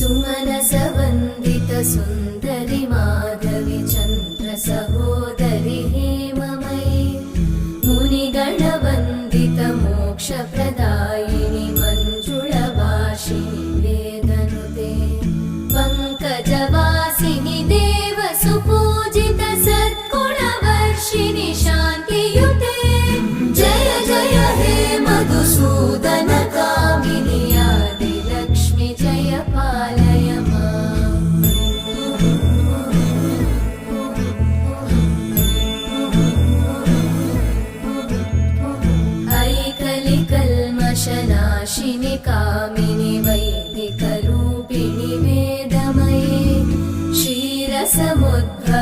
सुमनसवन्दितसुन्दरि ऐकलिकल्मषनाशिनि कामिनि वैदिकरूपिणि वेदमये क्षीरसमुद्र